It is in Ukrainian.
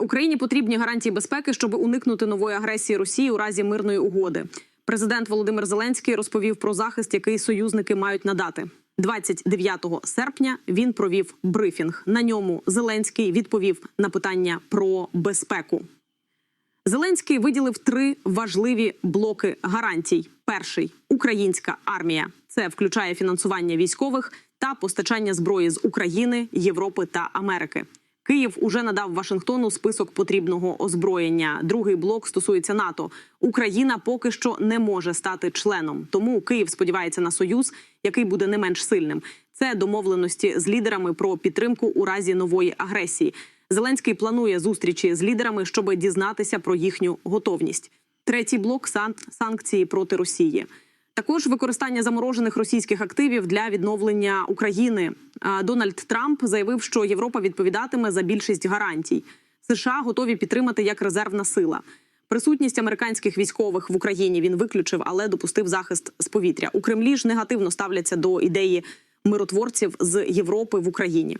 Україні потрібні гарантії безпеки, щоб уникнути нової агресії Росії у разі мирної угоди. Президент Володимир Зеленський розповів про захист, який союзники мають надати. 29 серпня він провів брифінг. На ньому Зеленський відповів на питання про безпеку. Зеленський виділив три важливі блоки гарантій: перший українська армія. Це включає фінансування військових та постачання зброї з України, Європи та Америки. Київ уже надав Вашингтону список потрібного озброєння. Другий блок стосується НАТО. Україна поки що не може стати членом, тому Київ сподівається на союз, який буде не менш сильним. Це домовленості з лідерами про підтримку у разі нової агресії. Зеленський планує зустрічі з лідерами, щоб дізнатися про їхню готовність. Третій блок сан- санкції проти Росії. Також використання заморожених російських активів для відновлення України. А, Дональд Трамп заявив, що Європа відповідатиме за більшість гарантій. США готові підтримати як резервна сила. Присутність американських військових в Україні він виключив, але допустив захист з повітря. У Кремлі ж негативно ставляться до ідеї миротворців з Європи в Україні.